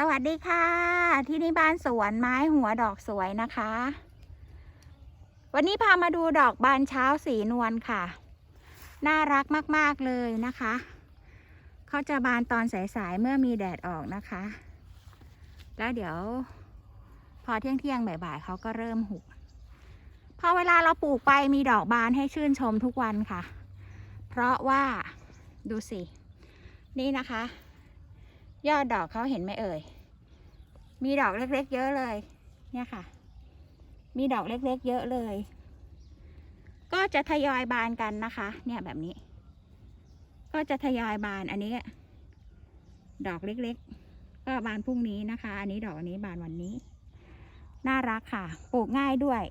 สวัสดีค่ะ ที่นี่บ้านสวนไม้หัวดอกสวยนะคะ วันนี้พามาดูดอกบานเช้าสีนวลค่ะ น่ารักมาก ๆ เลยนะคะ เขาจะบานตอนสาย ๆ เมื่อมีแดดออกนะคะ แล้วเดี๋ยว พอเที่ยงเที่ยงๆบ่าย ๆเขาก็เริ่มหุบพอเวลาเราปลูกไปมีดอกบานให้ชื่นชมทุกวันค่ะ เพราะว่าดูสิ นี่นะคะ ยอดดอกเขาเห็นไหมเอ่ย มีดอกเล็กๆ เยอะเลย เนี่ยค่ะ มีดอกเล็กๆ เยอะเลย ก็จะทยอยบานกันนะคะ เนี่ยแบบนี้ ก็จะทยอยบานอันนี้ ดอกเล็กๆ ก็บานพรุ่งนี้นะคะ อันนี้ดอกอันนี้บานวันนี้ น่ารักค่ะ ปลูกง่ายด้วย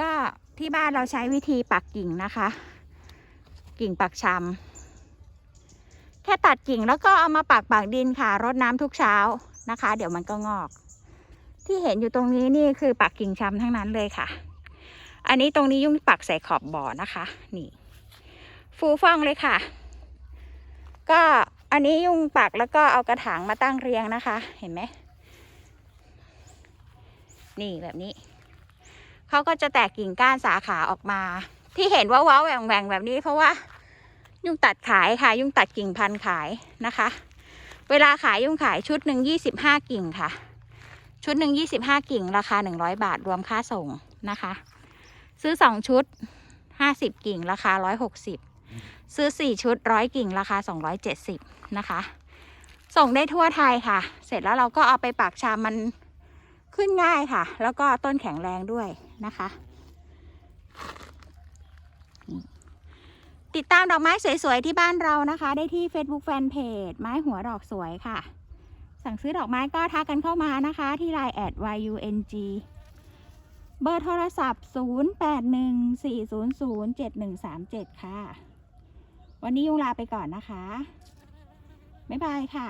ก็ที่บ้านเราใช้วิธีปักกิ่งนะคะ กิ่งปักชำ แค่ตัดกิ่งแล้วก็เอามาปักปักดินค่ะรดน้ำทุกเช้านะคะ เดี๋ยวมันก็งอก ที่เห็นอยู่ตรงนี้นี่คือปักกิ่งช้ำทั้งนั้นเลยค่ะ อันนี้ตรงนี้ยุ่งปักใส่ขอบบ่อนะคะ นี่ ฟูฟ่องเลยค่ะ ก็อันนี้ยุ่งปักแล้วก็เอากระถางมาตั้งเรียงนะคะ เห็นไหมนี่แบบนี้เขาก็จะแตกกิ่งก้านสาขาออกมา ที่เห็นว่าว้าวแหว่งแหว่งแบบนี้เพราะว่า ยุ่งตัดขายค่ะ ยุ่งตัดกิ่งพันขายนะคะ เวลาขายยุ่งขายชุดหนึ่งยี่สิบห้ากิ่งค่ะ ชุดหนึ่งยี่สิบห้ากิ่ง ราคาหนึ่งร้อยบาทรวมค่าส่งนะคะ ซื้อสองชุดห้าสิบกิ่ง ราคาร้อยหกสิบซื้อสี่ชุดร้อยกิ่ง ราคาสองร้อยเจ็ดสิบนะคะ ส่งได้ทั่วไทยค่ะ เสร็จแล้วเราก็เอาไปปักชามมันขึ้นง่ายค่ะ แล้วก็ต้นแข็งแรงด้วยนะคะ ติดตามดอกไม้สวยๆ ที่บ้านเรานะคะ ได้ที่ Facebook Fanpage ไม้หัวดอกสวยค่ะ สั่งซื้อดอกไม้ก็ทักกันเข้ามานะคะ ที่ Line แอด YUNG เบอร์โทรศัพท์ 0814007137 ค่ะ วันนี้ยุงลาไปก่อนนะคะ บ๊ายบายค่ะ